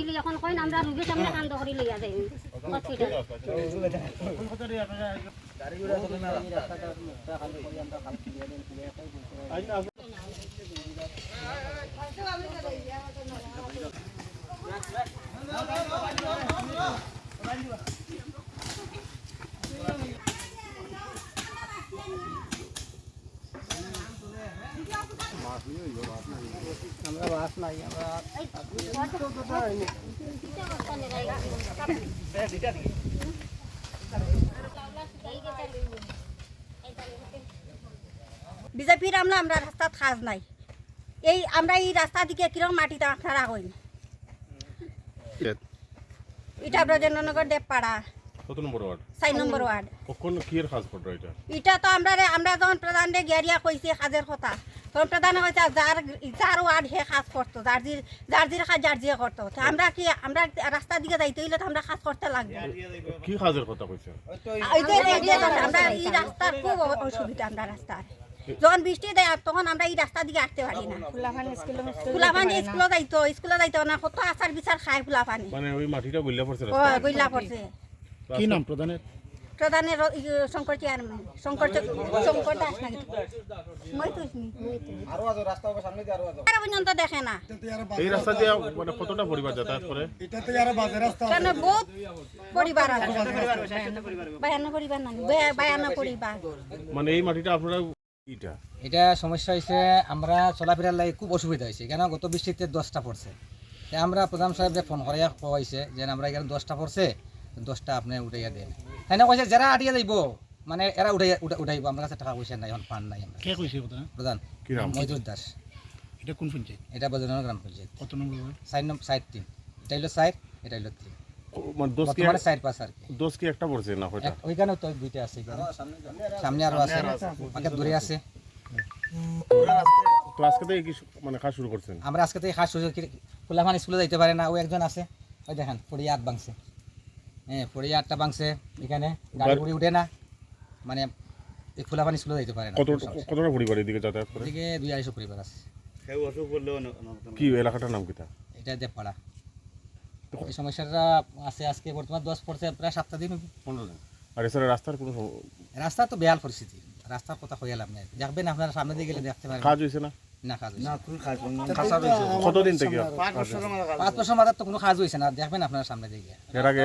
হইলে এখন কইন আমরা রুগীর সামনে কান্দ করি লইয়া যাই হসপিটাল বিজেপির আমলা আমরা রাস্তাত খাজ নাই। এই আমরা এই রাস্তা দিকে কীরকম মাটিতে আপনারা হইন। এটা ব্রজেন্দ্রনগর দেবপাড়া। কত নম্বর ওয়ার্ড? নম্বর ওয়ার্ড। কখন কি এর কাজ এটা? এটা তো আমরা আমরা যখন প্রধানরে গিয়ারিয়া কইছি কাজের কথা তখন প্রধানে যার যার ওয়ার্ড হে কাজ করতো যার জির যার জির কাজ যার জিয়ে করতো। তো আমরা কি আমরা রাস্তার দিকে যাইতে হইলে তো আমরা কাজ করতে লাগবে। কি কাজের কথা কইছে? আমরা এই রাস্তার খুব অসুবিধা আমরা রাস্তার। যখন বৃষ্টি দেয় তখন আমরা এই রাস্তার দিকে আসতে পারি না। ফুলাফানি স্কুলে যাইতো স্কুলে যাইতো না কত আচার বিচার খায় ফুলাফানি। মানে ওই মাটিটা গুল্লা পড়ছে ও গইলা পড়ছে। কি নাম প্রধানের? প্রধানের শঙ্কর চেয়ারম্যান। শঙ্কর শঙ্কর দাস নাকি? মই তো শুনি তারা পর্যন্ত দেখে না। এই রাস্তা দিয়ে মানে কতটা পরিবার যাতায়াত করে? কেন বহুত পরিবার আছে? বায়ান্ন পরিবার না বায়ান্ন পরিবার। মানে এই মাটিটা আপনারা ইটা এটা সমস্যা হয়েছে আমরা চলাফেরার লাগে খুব অসুবিধা হয়েছে কেন? গত বৃষ্টিতে দশটা পড়ছে। আমরা প্রধান সাহেবরে ফোন করিয়া কইছে যে আমরা এখানে দশটা পড়ছে। দশটা আপনি উঠাইয়া দেন। না কইছে যারা আটিয়া যাইব মানে এরা উঠাইয়া উঠাইব। আমার কাছে টাকা পয়সা নাই এখন ফান্ড নাই আমরা কে কইছে প্রধান? মজুর দাস। এটা কোন পঞ্চায়েত? এটা বজরঙ্গ গ্রাম পঞ্চায়েত। কত নম্বর সাইড নম্বর সাইড তিন। এটা হইল সাইড এটা হইল তিন। ও, মানে দোষ কি বর্তমানে সাইড পাস আর কি। দোষ কি একটা পড়ছে না কয়টা এক- ওইখানেও তো দুইটা আছে সামনে আরও আছে। অনেক দূরে আছে। তো আজকে থেকে কি মানে কাজ শুরু করছেন? আমরা আজকে থেকে খাস সুযোগ ফুলাফান স্কুলে যাইতে পারে না। ও একজন আছে। ওই দেখেন পড়িয়া আট ভাঙছে। হ্যাঁ পড়িয়া আটটা ভাঙছে এখানে গাড়ি গুড়ি উঠে না মানে এই ফুলাফান স্কুলে যাইতে পারে না। কত কতটা পরিবার এদিকে যাতায়াত করে? এদিকে দুই আড়াইশো পরিবার আছে। কি এলাকাটার নাম কিটা এটা দেবপাড়া। এই সমস্যাটা আছে আজকে বর্তমান দশ পড়ছে প্রায় সপ্তাহ দিন পনেরো দিন। আর এছাড়া রাস্তার কোনো রাস্তা তো বেহাল পরিস্থিতি। রাস্তার কথা হয়ে লাভ নাই। দেখবেন আপনারা সামনে দিয়ে গেলে দেখতে পারেন কাজ হয়েছে না? না কাজ হয়েছে কতদিন থেকে? পাঁচ বছর মাথার তো কোনো কাজ হয়েছে না। দেখবেন আপনারা সামনে দিয়ে গিয়ে এর আগে